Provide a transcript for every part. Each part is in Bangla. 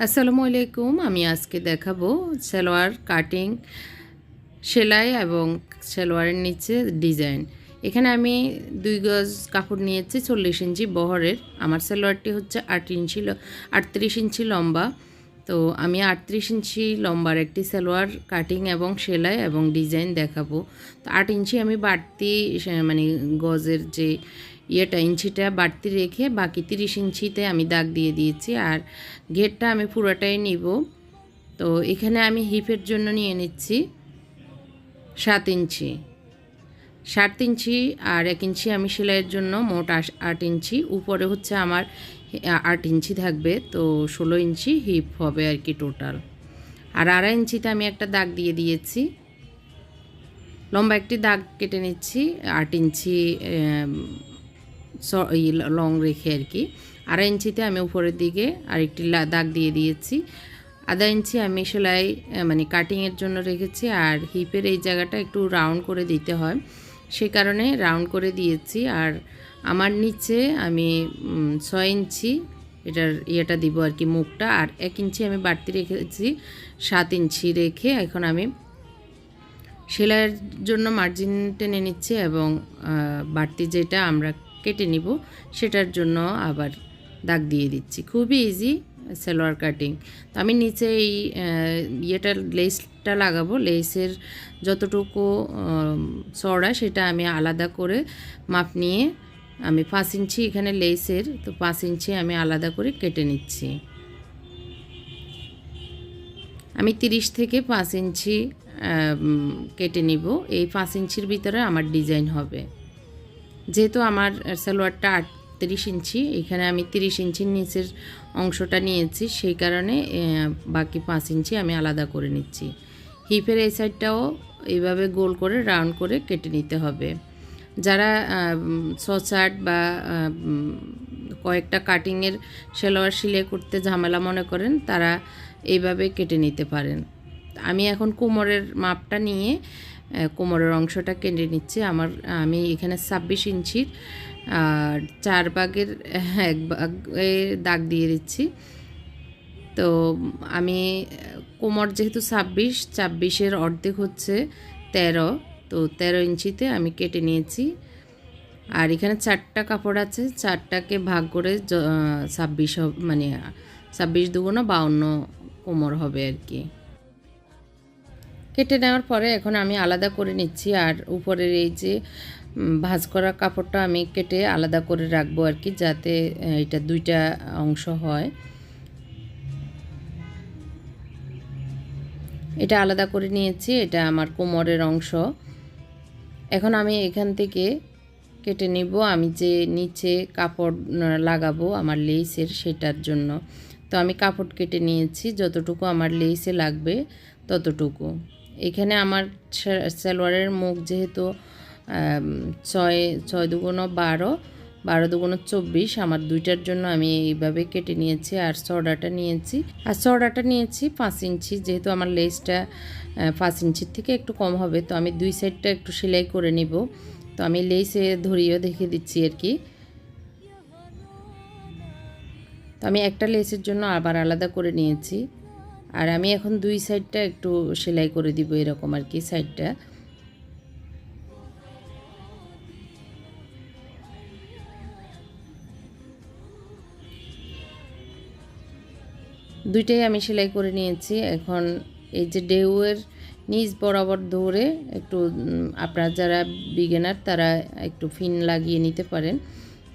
আসসালামু আলাইকুম, আমি আজকে দেখাবো সালোয়ার কাটিং, সেলাই এবং সালোয়ারের নিচে ডিজাইন। এখানে আমি দুই গজ কাপড় নিয়েছি, চল্লিশ ইঞ্চি বহরের। আমার সালোয়ারটি হচ্ছে আট ইঞ্চি আটত্রিশ ইঞ্চি লম্বা। তো আমি আটত্রিশ ইঞ্চি লম্বার একটি সালোয়ার কাটিং এবং সেলাই এবং ডিজাইন দেখাবো। তো আট ইঞ্চি আমি বাড়তি মানে গজের যে ইয়েটা ইঞ্চিটা বাড়তি রেখে বাকি তিরিশ ইঞ্চিতে আমি দাগ দিয়ে দিয়েছি আর ঘেরটা আমি পুরোটাই নিব। তো এখানে আমি হিপের জন্য নিয়ে নিচ্ছি সাত ইঞ্চি। সাত ইঞ্চি আর এক ইঞ্চি আমি সেলাইয়ের জন্য মোট আট ইঞ্চি। উপরে হচ্ছে আমার আট ইঞ্চি থাকবে, তো ষোলো ইঞ্চি হিপ হবে আর কি টোটাল। আর আড়াই ইঞ্চিতে আমি একটা দাগ দিয়ে দিয়েছি। লম্বা একটি দাগ কেটে নিচ্ছি, আট ইঞ্চি লং রেখে আর কি। আড়াই ইঞ্চিতে আমি উপরের দিকে আরেকটি দাগ দিয়ে দিয়েছি। আধা ইঞ্চি আমি সেলাই মানে কাটিংয়ের জন্য রেখেছি। আর হিপের এই জায়গাটা একটু রাউন্ড করে দিতে হয়। সে কারণে রাউন্ড করে দিয়েছি। আর আমার নিচে আমি ছয় ইঞ্চি এটার ইয়েটা দিব আর কি, মুখটা। আর এক ইঞ্চি আমি বাড়তি রেখেছি, সাত ইঞ্চি রেখে এখন আমি সেলাইয়ের জন্য মার্জিন টেনে নিচ্ছি এবং বাড়তি যেটা আমরা কেটে নিব, সেটার জন্য আবার দাগ দিয়ে দিচ্ছি। খুবই ইজি সালোয়ার কাটিং তো আমি নিচে এই ইয়েটা লেসটা লাগাবো। লেসের যতটুকু চড়া সেটা আমি আলাদা করে মাপ নিয়ে আমি পাঁচ ইঞ্চি এখানে লেসের তো পাঁচ ইঞ্চি আমি আলাদা করে কেটে নিচ্ছি। আমি তিরিশ থেকে পাঁচ ইঞ্চি কেটে নিব। এই পাঁচ ইঞ্চির ভিতরে আমার ডিজাইন হবে। যেহেতু আমার সালোয়ারটা আটত্রিশ ইঞ্চি, এখানে আমি তিরিশ ইঞ্চির নিচের অংশটা নিয়েছি, সেই কারণে বাকি পাঁচ ইঞ্চি আমি আলাদা করে নিচ্ছি। হিপের এই সাইডটাও এইভাবে গোল করে, রাউন্ড করে কেটে নিতে হবে। যারা সচার্ট বা কয়েকটা কাটিংয়ের সেলোয়ার সিলাই করতে ঝামেলা মনে করেন, তারা এইভাবে কেটে নিতে পারেন। আমি এখন কোমরের মাপটা নিয়ে কোমরের অংশটা কেটে নিচ্ছি। আমার, আমি এখানে ছাব্বিশ ইঞ্চির, আর চার ভাগের এক ভাগে দাগ দিয়ে দিচ্ছি। তো আমি, কোমর যেহেতু ছাব্বিশ, ছাব্বিশের অর্ধেক হচ্ছে তেরো। তো তেরো ইঞ্চিতে আমি কেটে নিয়েছি। আর এখানে চারটা কাপড় আছে, চারটাকে ভাগ করে ছাব্বিশ মানে ছাব্বিশ দুগুণ বাউন্ন কোমর হবে আর কি। কেটে নেওয়ার পরে এখন আমি আলাদা করে নিচ্ছি আর উপরের এই যে ভাঁজ করা কাপড়টা আমি কেটে আলাদা করে রাখব আর কি, যাতে এটা দুইটা অংশ হয়। এটা আলাদা করে নিয়েছি, এটা আমার কোমরের অংশ। এখন আমি এখান থেকে কেটে নিব, আমি যে নিচে কাপড় লাগাবো আমার লেসের সেটার জন্য। তো আমি কাপড় কেটে নিয়েছি, যতটুকু আমার লেসে লাগবে ততটুকু। এখানে আমার সালোয়ারের মুখ যেহেতু ছয় ছয় দুগুণ বারো বারো দুগুণ চব্বিশ, আমার দুইটার জন্য আমি এইভাবে কেটে নিয়েছি আর চড়াটা নিয়েছি। আর চড়াটা নিয়েছি পাঁচ ইঞ্চি, যেহেতু আমার লেসটা পাঁচ ইঞ্চির থেকে একটু কম হবে, তো আমি দুই সাইডটা একটু সেলাই করে নিব। তো আমি লেসে ধরিয়েও দেখে দিচ্ছি আর কি। তো আমি একটা লেসের জন্য আবার আলাদা করে নিয়েছি। আর আমি এখন দুই সাইডটা একটু সেলাই করে দিব এরকম আর কি সাইডটা। দুইটাই আমি সেলাই করে নিয়েছি। এখন এই যে ডেউয়ের নিচ বরাবর ধরে একটু আপনারা যারা বিগেনার তারা একটু ফিন লাগিয়ে নিতে পারেন।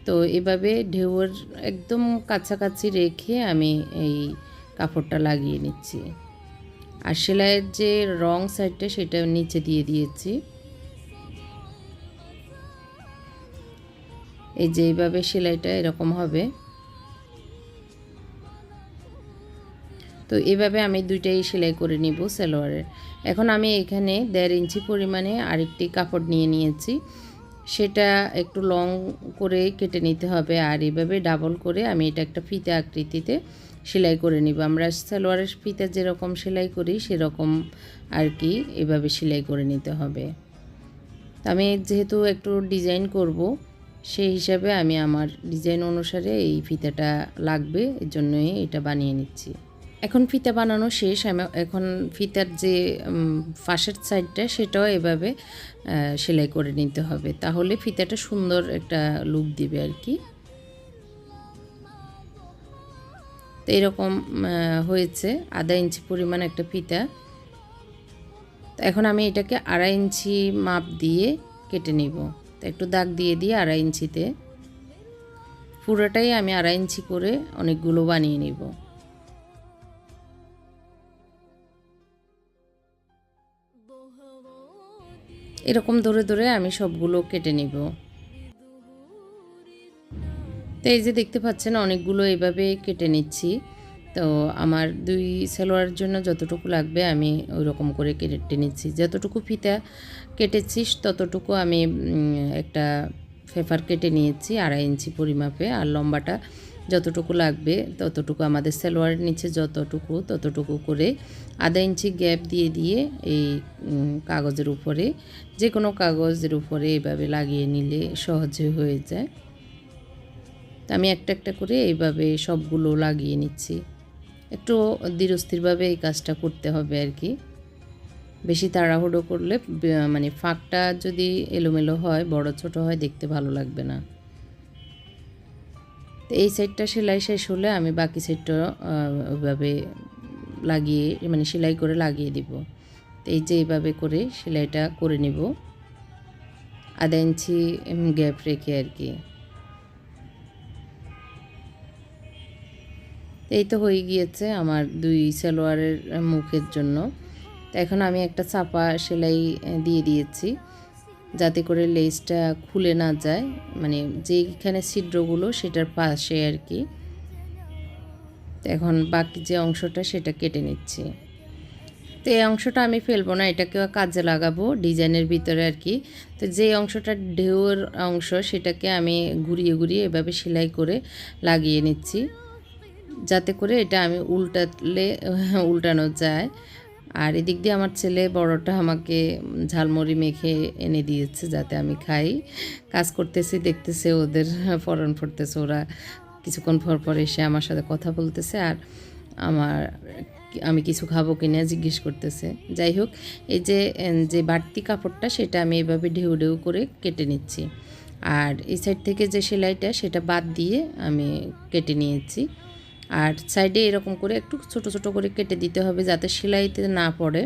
তো এভাবে ঢেউয়ের একদম কাছাকাছি রেখে আমি এই কাপড়টা লাগিয়ে নিচ্ছি। আর সেলাইয়ের যে রং সাইডটা সেটা নিচে দিয়ে দিয়েছি। এই যে এইভাবে সেলাইটা এরকম হবে। তো এভাবে আমি দুইটাই সেলাই করে নিব সালোয়ারের। এখন আমি এখানে দেড় ইঞ্চি পরিমাণে আরেকটি কাপড় নিয়ে নিয়েছি। সেটা একটু লং করে কেটে নিতে হবে আর এভাবে ডাবল করে আমি এটা একটা ফিতে আকৃতিতে সেলাই করে নিব। আমরা সালোয়ারের ফিতে যেরকম সেলাই করি, সেরকম আর কি এভাবে সেলাই করে নিতে হবে। আমি যেহেতু একটু ডিজাইন করব, সেই হিসাবে আমি আমার ডিজাইন অনুসারে এই ফিতাটা লাগবে এর জন্যই এটা বানিয়ে নিচ্ছি। এখন ফিতা বানানো শেষ। আমি এখন ফিতার যে ফাঁসের সাইডটা, সেটাও এভাবে সেলাই করে নিতে হবে। তাহলে ফিতাটা সুন্দর একটা লুক দিবে আর কি তো এরকম হয়েছে আধা ইঞ্চি পরিমাণ একটা ফিতা। তো এখন আমি এটাকে আড়াই ইঞ্চি মাপ দিয়ে কেটে নিব। তো একটু দাগ দিয়ে দিয়ে আড়াই ইঞ্চিতে। পুরোটাই আমি আড়াই ইঞ্চি করে অনেকগুলো বানিয়ে নিব। এরকম ধরে ধরে আমি সবগুলো কেটে নিব। তো এই যে দেখতে পাচ্ছেন, অনেকগুলো এইভাবে কেটে নিচ্ছি। তো আমার দুই সালোয়ার জন্য যতটুকু লাগবে আমি ওই রকম করে কেটে নিচ্ছি। যতটুকু ফিতা কেটেছিস, ততটুকু আমি একটা ফেফার কেটে নিয়েছি আড়াই ইঞ্চি পরিমাপে। আর লম্বাটা যতটুকু লাগবে, ততটুকু আমাদের সালোয়ারের নিচে যতটুকু, ততটুকু করে আধা ইঞ্চি গ্যাপ দিয়ে দিয়ে এই কাগজের উপরে যে কোনো কাগজের উপরে এভাবে লাগিয়ে নিলে সহজে হয়ে যায়। তো আমি একটা একটা করে এইভাবে সবগুলো লাগিয়ে নিচ্ছি। একটু ধীরস্থিরভাবে এই কাজটা করতে হবে আর কি। বেশি তাড়াহুড়ো করলে মানে ফাঁকটা যদি এলোমেলো হয়, বড় ছোট হয়, দেখতে ভালো লাগবে না। তো এই সাইডটা সেলাই শেষ হলে আমি বাকি সাইডটা ওইভাবে লাগিয়ে মানে সেলাই করে লাগিয়ে দিব। তো এই যে এইভাবে করে সেলাইটা করে নিব। আধা ইঞ্চি গ্যাপ রেখে আর কি। এই তো হয়ে গিয়েছে আমার দুই সালোয়ারের মুখের জন্য। তো এখন আমি একটা চাপা সেলাই দিয়ে দিয়েছি, যাতে করে লেসটা খুলে না যায়। মানে যেখানে ছিদ্রগুলো সেটার পাশে আর কি। এখন বাকি যে অংশটা সেটা কেটে নিচ্ছি। তো এই অংশটা আমি ফেলব না এটাকে কাজে লাগাবো ডিজাইনের ভিতরে আর কি। তো যে অংশটা ঢেউর অংশ সেটাকে আমি ঘুরিয়ে ঘুরিয়ে এভাবে সেলাই করে লাগিয়ে নিচ্ছি। যাতে করে এটা আমি উল্টালে, উল্টানো যায়। আর এদিক দিয়ে আমার ছেলে বড়টা আমাকে ঝালমুড়ি মেখে এনে দিয়েছে যাতে আমি খাই। কাজ করতেছি, দেখতেছে ওদের ফরন পড়তেছে ওরা কিছুক্ষণ পর পর এসে আমার সাথে কথা বলতেছে আর আমার আমি কিছু খাব কিনা জিজ্ঞেস করতেছে। যাই হোক, এই যে যে বাড়তি কাপড়টা সেটা আমি এভাবে ঢেউ ঢেউ করে কেটে নিচ্ছি। আর এই সাইড থেকে যে সেলাইটা সেটা বাদ দিয়ে আমি কেটে নিয়েছি। আর সাইডে এরকম করে একটু ছোট ছোট করে কেটে দিতে হবে যাতে সেলাইতে না পড়ে।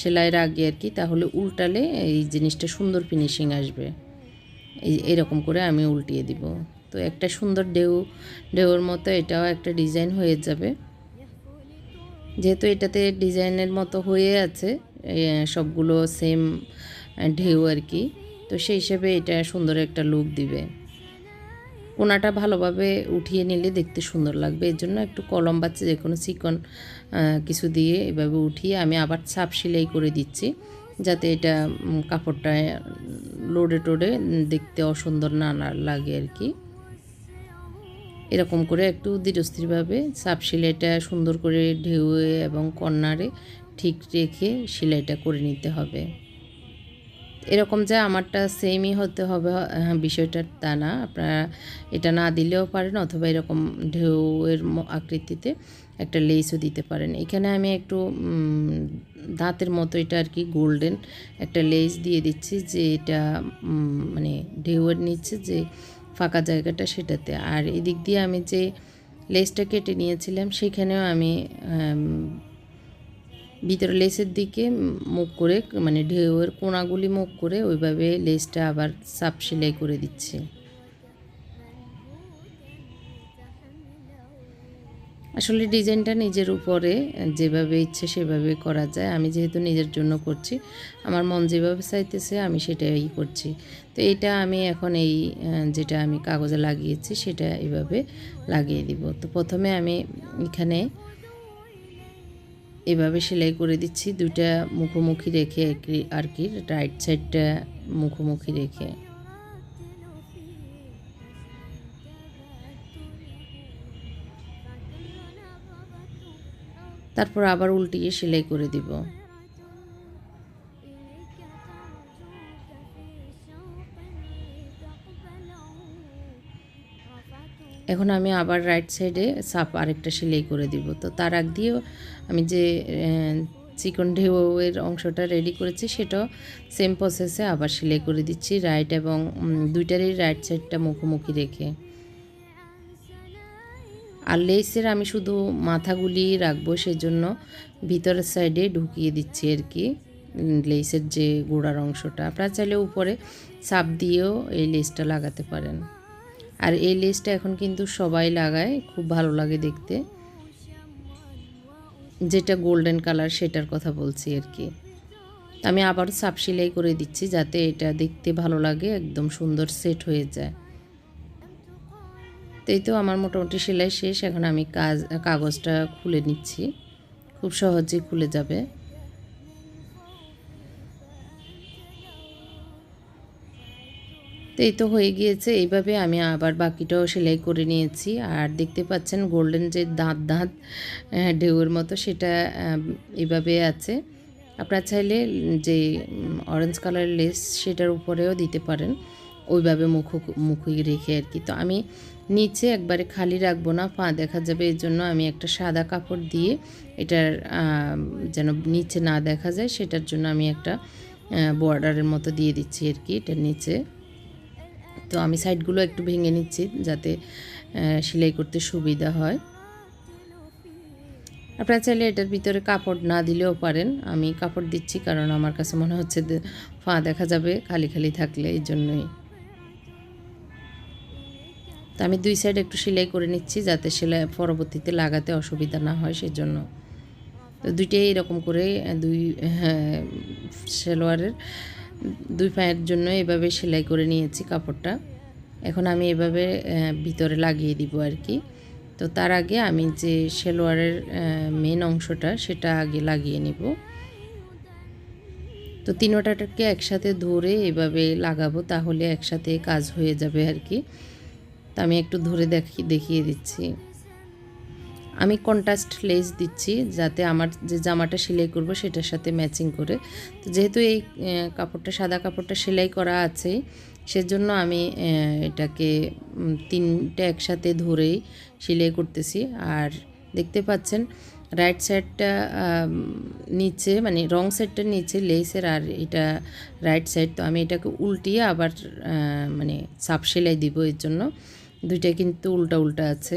সেলাইয়ের আগে আর কি তাহলে উল্টালে এই জিনিসটা সুন্দর ফিনিশিং আসবে। এই এরকম করে আমি উল্টিয়ে দিব। তো একটা সুন্দর ঢেউ, ঢেউর মতো এটাও একটা ডিজাইন হয়ে যাবে। যেহেতু এটাতে ডিজাইনের মতো হয়ে আছে সবগুলো সেম ঢেউ আর কি, তো সেই হিসেবে এটা সুন্দর একটা লুক দিবে। কোনাটা ভালোভাবে উঠিয়ে নিলে দেখতে সুন্দর লাগবে। এর জন্য একটু কলম বাচ্চা যে কোনো চিকন কিছু দিয়ে এভাবে উঠিয়ে আমি আবার ছাপ সেলাই করে দিচ্ছি। যাতে এটা কাপড়টা লোডে টোডে দেখতে অসুন্দর না লাগে আর কি এরকম করে একটু ধীরস্থিরভাবে সাপ সেলাইটা সুন্দর করে ঢেউয়ে এবং কর্নারে ঠিক রেখে সেলাইটা করে নিতে হবে। এরকম যে আমারটা সেমই হতে হবে হ্যাঁ, বিষয়টা তা না। আপনারা এটা না দিলেও পারেন অথবা এরকম ঢেউয়ের আকৃতিতে একটা লেসও দিতে পারেন। এখানে আমি একটু দাঁতের মতো এটা আর কি গোল্ডেন একটা লেস দিয়ে দিচ্ছি যে এটা মানে ঢেউয়ের নিচ্ছে যে ফাঁকা জায়গাটা সেটাতে। আর এদিক দিয়ে আমি যে লেসটা কেটে নিয়েছিলাম সেখানেও আমি আম, ভিতরে লেসের দিকে মুখ করে মানে ঢেউয়ের কোনাগুলি মুখ করে ওইভাবে লেসটা আবার সাপ সেলাই করে দিচ্ছে। আসলে ডিজাইনটা নিজের উপরে, যেভাবে ইচ্ছে সেভাবে করা যায়। আমি যেহেতু নিজের জন্য করছি, আমার মন যেভাবে চাইতেছে আমি সেটাই করছি। তো এটা আমি এখন এই যেটা আমি কাগজে লাগিয়েছি সেটা এভাবে লাগিয়ে দিব। তো প্রথমে আমি এখানে এভাবে সেলাই করে দিচ্ছি। দুটা মুখোমুখি রেখে আর কি- রাইট সাইডটা মুখোমুখি রেখে। তারপর আবার উল্টিয়ে সেলাই করে দিব। এখন আমি আবার রাইট সাইডে সাপ আরেকটা সেলাই করে দিব। তো তার আগ দিয়েও আমি যে চিকন ঢেউয়ের অংশটা রেডি করেছি, সেটাও সেম প্রসেসে আবার সেলাই করে দিচ্ছি রাইট এবং দুইটারই রাইট সাইডটা মুখোমুখি রেখে। আর লেসের আমি শুধু মাথাগুলি রাখব, সেজন্য ভিতরের সাইডে ঢুকিয়ে দিচ্ছি আর কি লেসের যে গোড়ার অংশটা। আপনারা চাইলে উপরে সাপ দিয়েও এই লেসটা লাগাতে পারেন। আর এই লেসটা এখন কিন্তু সবাই লাগায়, খুব ভালো লাগে দেখতে। যেটা গোল্ডেন কালার সেটার কথা বলছি আর কি। আমি আবার সাপ সেলাই করে দিচ্ছি যাতে এটা দেখতে ভালো লাগে, একদম সুন্দর সেট হয়ে যায়। তো এই তো আমার মোটামুটি সেলাই শেষ, এখন আমি কাজ, কাগজটা খুলে নিচ্ছি। খুব সহজেই খুলে যাবে। তো এই তো হয়ে গিয়েছে এইভাবে আমি আবার বাকিটাও সেলাই করে নিয়েছি। আর দেখতে পাচ্ছেন গোল্ডেন যে দাঁত দাঁত ঢেউয়ের মতো সেটা আম, এইভাবে আছে। আপনারা চাইলে যে অরেঞ্জ কালারের লেস সেটার উপরেও দিতে পারেন। ওইভাবে মুখ মুখে রেখে আর কি। তো আমি নিচে একবারে খালি রাখব না পা দেখা যাবে এর জন্য আমি একটা সাদা কাপড় দিয়ে এটার যেন নিচে না দেখা যায় সেটার জন্য আমি একটা বর্ডারের মতো দিয়ে দিচ্ছি আর কি এটার নিচে। তো আমি সাইডগুলো একটু ভেঙে নিচ্ছি যাতে সেলাই করতে সুবিধা হয়। আপনারা চাইলে এটার ভিতরে কাপড় না দিলেও পারেন। আমি কাপড় দিচ্ছি কারণ আমার কাছে মনে হচ্ছে ফা দেখা যাবে খালি খালি থাকলে এই জন্যই। তো আমি দুই সাইড একটু সেলাই করে নিচ্ছি যাতে সেলাই পরবর্তীতে লাগাতে অসুবিধা না হয় সেজন্য। তো দুইটাই এরকম করে দুই হ্যাঁ, সালোয়ারের দুই পায়ের জন্য এভাবে সেলাই করে নিয়েছি কাপড়টা। এখন আমি এভাবে ভিতরে লাগিয়ে দিব আর কি তো তার আগে আমি যে সেলোয়ারের মেন অংশটা সেটা আগে লাগিয়ে নিব। তো তিনোটাকে একসাথে ধরে এভাবে লাগাবো তাহলে একসাথে কাজ হয়ে যাবে আর কি তো আমি একটু ধরে দেখি, দেখিয়ে দিচ্ছি। আমি কন্ট্রাস্ট লেস দিচ্ছি যাতে আমার যে জামাটা সেলাই করব সেটার সাথে ম্যাচিং করে। তো যেহেতু এই কাপড়টা, সাদা কাপড়টা সেলাই করা আছে, সেজন্য আমি এটাকে তিনটা একসাথে ধরেই সেলাই করতেছি। আর দেখতে পাচ্ছেন রাইট সাইডটা নিচে মানে রং সাইডটার নিচে লেসের আর এটা রাইট সাইড তো আমি এটাকে উল্টিয়ে আবার মানে সাপ সেলাই দিব এর জন্য। দুইটা কিন্তু উল্টা উল্টা আছে।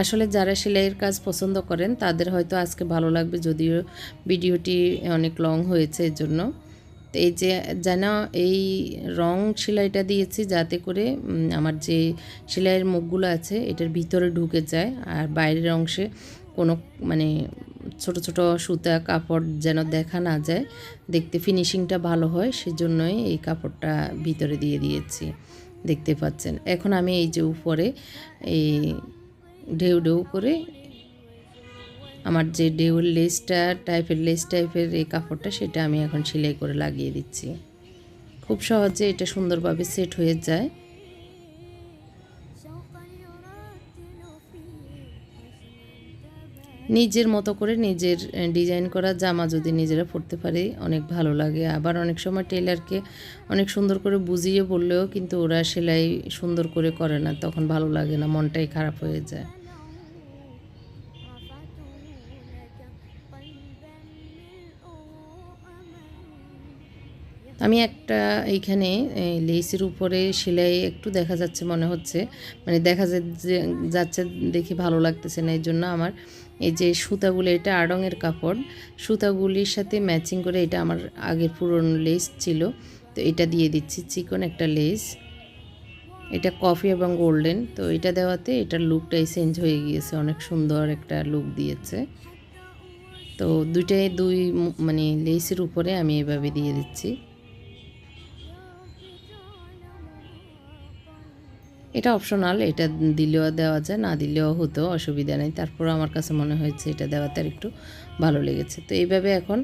আসলে যারা সেলাইয়ের কাজ পছন্দ করেন, তাদের হয়তো আজকে ভালো লাগবে যদিও ভিডিওটি অনেক লং হয়েছে এর জন্য তো এই যে যেন এই রং সেলাইটা দিয়েছি যাতে করে আমার যে সেলাইয়ের মুখগুলো আছে, এটার ভিতরে ঢুকে যায় আর বাইরের অংশে কোনো মানে ছোট ছোট সুতা কাপড় যেন দেখা না যায়, দেখতে ফিনিশিংটা ভালো হয়, সেজন্যই এই কাপড়টা ভিতরে দিয়ে দিয়েছি। দেখতে পাচ্ছেন। এখন আমি এই যে উপরে এই ঢেউ ঢেউ করে আমার যে ঢেউর লেসটা টাইপের লেস টাইপের এই কাপড়টা, সেটা আমি এখন সেলাই করে লাগিয়ে দিচ্ছি। খুব সহজে এটা সুন্দরভাবে সেট হয়ে যায়। নিজের মতো করে নিজের ডিজাইন করা জামা যদি নিজেরা পরতে পারি, অনেক ভালো লাগে। আবার অনেক সময় টেলারকে অনেক সুন্দর করে বুঝিয়ে বললেও কিন্তু ওরা সেলাই সুন্দর করে করে না, তখন ভালো লাগে না, মনটাই খারাপ হয়ে যায়। আমি একটা এইখানে, এই লেসের উপরে সেলাই একটু দেখা যাচ্ছে মনে হচ্ছে। মানে দেখা যাচ্ছে দেখে ভালো লাগতেছে না এই জন্য আমার এই যে সুতাগুলো, এটা আড়ঙের কাপড়। সুতাগুলির সাথে ম্যাচিং করে এটা আমার আগের পুরনো লেস ছিল। তো এটা দিয়ে দিচ্ছি চিকন একটা লেস। এটা কফি এবং গোল্ডেন। তো এটা দেওয়াতে এটার লুকটাই চেঞ্জ হয়ে গিয়েছে, অনেক সুন্দর একটা লুক দিয়েছে। তো দুইটাই দুই মানে লেসের উপরে আমি এভাবে দিয়ে দিচ্ছি। এটা অপশনাল এটা দিলেও দেওয়া যায়, না দিলেও হতো, অসুবিধা নেই। তারপর আমার কাছে মনে হয়েছে এটা দেওয়াতে আর একটু ভালো লেগেছে। তো এইভাবে এখন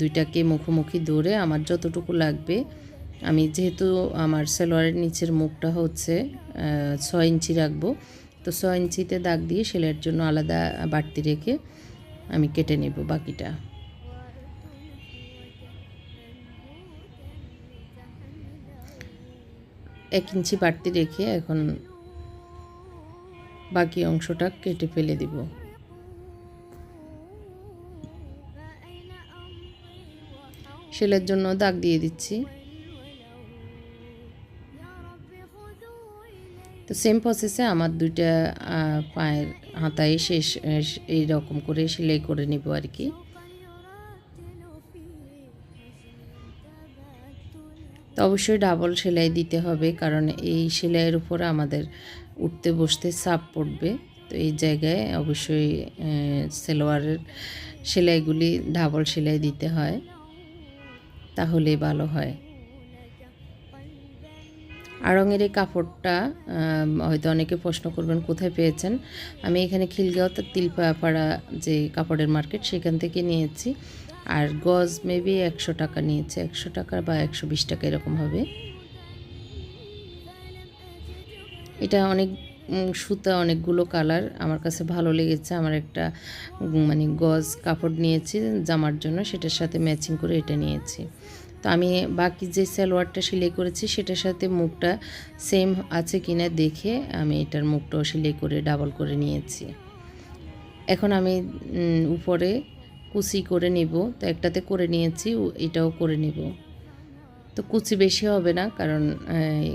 দুইটাকে মুখোমুখি ধরে আমার যতটুকু লাগবে, আমি যেহেতু আমার সালোয়ারের নিচের মুখটা হচ্ছে ছয় ইঞ্চি রাখব, তো ছয় ইঞ্চিতে দাগ দিয়ে সেলাইয়ের জন্য আলাদা বাড়তি রেখে আমি কেটে নেব বাকিটা। এক ইঞ্চি বাড়তি রেখে এখন বাকি অংশটা কেটে ফেলে দিব। সেলের জন্য দাগ দিয়ে দিচ্ছি। তো সেম প্রসেসে আমার দুইটা পায়ের হাতায় শেষ এই রকম করে সেলাই করে নেব আর কি। তো অবশ্যই ডাবল সেলাই দিতে হবে, কারণ এই সেলাইয়ের উপরে আমাদের উঠতে বসতে চাপ পড়বে। তো এই জায়গায় অবশ্যই সেলোয়ারের সেলাইগুলি ডাবল সেলাই দিতে হয় তাহলে ভালো হয়। আড়ঙের এই কাপড়টা হয়তো অনেকে প্রশ্ন করবেন, কোথায় পেয়েছেন? আমি এখানে খিলগাঁও তিলপাড়া যে কাপড়ের মার্কেট, সেখান থেকে নিয়েছি। আর গজ মেবি একশো টাকা নিয়েছে, একশো টাকা বা একশো বিশ টাকা এরকম হবে। এটা অনেক সুতা অনেকগুলো কালার। আমার কাছে ভালো লেগেছে। আমার একটা মানে গজ কাপড় নিয়েছি জামার জন্য, সেটার সাথে ম্যাচিং করে এটা নিয়েছি। তো আমি বাকি যে সালোয়ারটা সেলাই করেছি, সেটার সাথে মুখটা সেম আছে কিনা দেখে আমি এটার মুখটাও সেলাই করে ডাবল করে নিয়েছি। এখন আমি উপরে কুচি করে নিব। তো একটাতে করে নিয়েছি এটাও করে নিব। তো কুচি বেশি হবে না, কারণ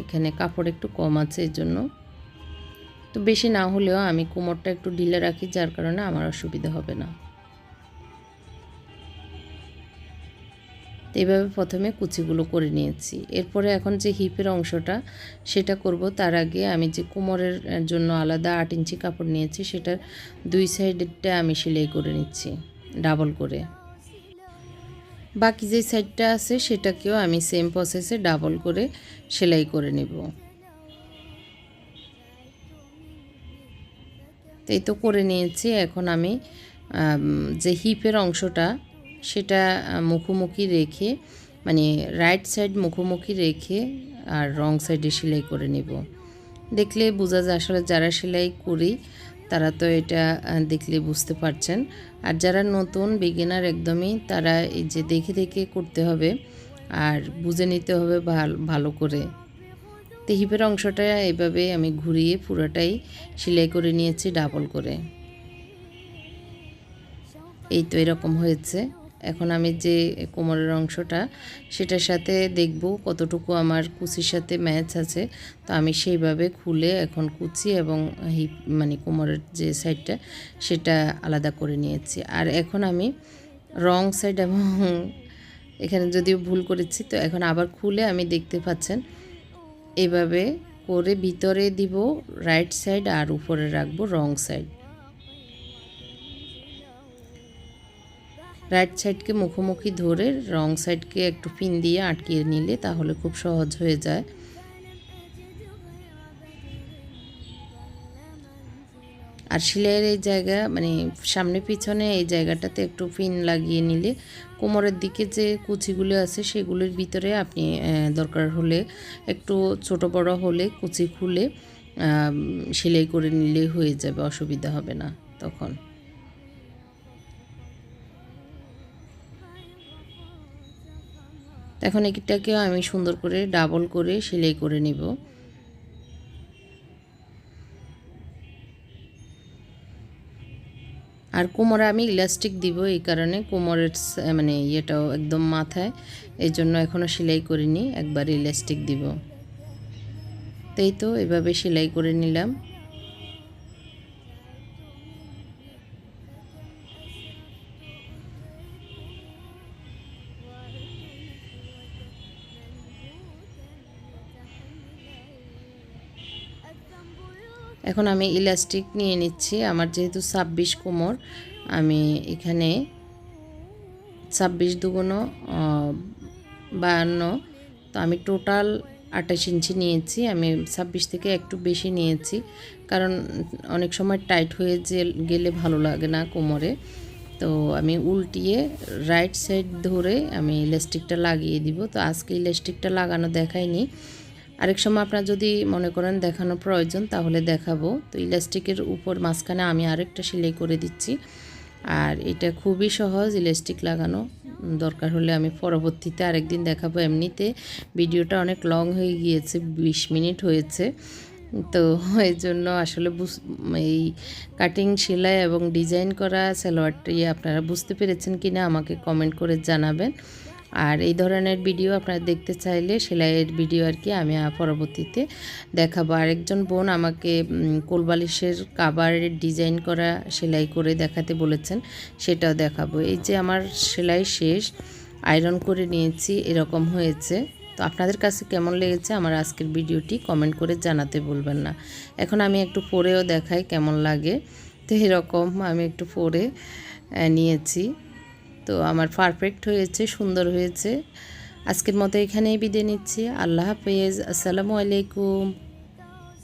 এখানে কাপড় একটু কম আছে এই জন্য তো বেশি না হলেও আমি কোমরটা একটু ঢিলে রাখি, যার কারণে আমার অসুবিধা হবে না। এইভাবে প্রথমে কুচিগুলো করে নিয়েছি। এরপরে এখন যে হিপের অংশটা, সেটা করব। তার আগে আমি যে কোমরের জন্য আলাদা আট ইঞ্চি কাপড় নিয়েছি সেটার দুই সাইডেরটা আমি সেলাই করে নিচ্ছি। ডাবল করে। বাকি যে সাইডটা আছে সেটাকেও আমি সেম প্রসেসে ডাবল করে সেলাই করে নেব। এই তো করে নিয়েছি। এখন আমি যে হিপের অংশটা সেটা মুখোমুখি রেখে মানে রাইট সাইড মুখোমুখি রেখে আর রং সাইডে সেলাই করে নেব। দেখলে বোঝা যায় আসলে যারা সেলাই করি তারা তো এটা দেখলে বুঝতে পারছেন। আর যারা নতুন বিগিনার একদমই, তারা এই যে দেখে দেখে করতে হবে আর বুঝে নিতে হবে ভাল- ভালো করে। তো হিপের অংশটা এভাবে আমি ঘুরিয়ে পুরোটাই সেলাই করে নিয়েছি ডাবল করে। এই তো এরকম হয়েছে। এখন আমি যে কোমরের অংশটা, সেটার সাথে দেখব কতটুকু আমার কুচির সাথে ম্যাচ আছে। তো আমি সেইভাবে খুলে এখন কুচি এবং হিপ মানে কোমরের যে সাইডটা, সেটা আলাদা করে নিয়েছি। আর এখন আমি রং সাইড এবং এখানে যদিও ভুল করেছি, তো এখন আবার খুলে আমি দেখতে পাচ্ছেন, এভাবে করে ভিতরে দিব, রাইট সাইড আর উপরে রাখব রং সাইড। রাইট সাইডকে মুখোমুখি ধরে রং সাইডকে একটু পিন দিয়ে আটকিয়ে নিলে তাহলে খুব সহজ হয়ে যায়। আর সেলাইয়ের এই জায়গা মানে সামনে পিছনে এই জায়গাটাতে একটু পিন লাগিয়ে নিলে কোমরের দিকে যে কুচিগুলো আছে সেগুলোর ভিতরে আপনি দরকার হলে একটু ছোট বড় হলে কুচি খুলে সেলাই করে নিলে হয়ে যাবে, অসুবিধা হবে না তখন। এখন এটাকেও আমি সুন্দর করে ডাবল করে সেলাই করে নিব। আর কোমরে আমি ইলাস্টিক দিব এই কারণে কোমরের মানে ইয়েটাও একদম মাথায়। এই জন্য এখনও সেলাই করিনি, একবার ইলাস্টিক দিব। তাই তো এভাবে সেলাই করে নিলাম। এখন আমি ইলাস্টিক নিয়ে নিচ্ছি, আমার যেহেতু ছাব্বিশ কোমর, আমি এখানে ছাব্বিশ দুগুণো বায়ান্ন, তো আমি টোটাল আঠাশ ইঞ্চি নিয়েছি, আমি ছাব্বিশ থেকে একটু বেশি নিয়েছি, কারণ অনেক সময় টাইট হয়ে যে, গেলে ভালো লাগে না কোমরে, তো আমি উল্টিয়ে রাইট সাইড ধরে আমি ইলাস্টিকটা লাগিয়ে দিব, তো আজকে ইলাস্টিকটা লাগানো দেখায়নি আরেক সময় আপনার যদি মনে করেন দেখানো প্রয়োজন, তাহলে দেখাবো। তো ইলাস্টিকের উপর মাঝখানে আমি আরেকটা সেলাই করে দিচ্ছি। আর এটা খুবই সহজ ইলাস্টিক লাগানো। দরকার হলে আমি পরবর্তীতে আরেকদিন দেখাবো। এমনিতে ভিডিওটা অনেক লং হয়ে গিয়েছে, বিশ মিনিট হয়েছে। তো এই জন্য আসলে এই কাটিং, সেলাই এবং ডিজাইন করা সালোয়ারটি আপনারা বুঝতে পেরেছেন কি না আমাকে কমেন্ট করে জানাবেন। আর এই ধরনের ভিডিও আপনারা দেখতে চাইলে সেলাইয়ের ভিডিও আর কি আমি পরবর্তীতে দেখাবো। আরেকজন বোন আমাকে কোলবালিশের কাবারের ডিজাইন করা সেলাই করে দেখাতে বলেছেন, সেটাও দেখাবো। এই যে আমার সেলাই শেষ, আয়রন করে নিয়েছি, এরকম হয়েছে। তো আপনাদের কাছে কেমন লেগেছে আমার আজকের ভিডিওটি কমেন্ট করে জানাতে বলবেন না। এখন আমি একটু পরেও দেখাই কেমন লাগে। তো এরকম আমি একটু পরে নিয়েছি। তো আমার পারফেক্ট হয়েছে, সুন্দর হয়েছে। আজকের মতো এখানেই বিদায় নিচ্ছি। আল্লাহ হাফেজ। আসসালামু আলাইকুম।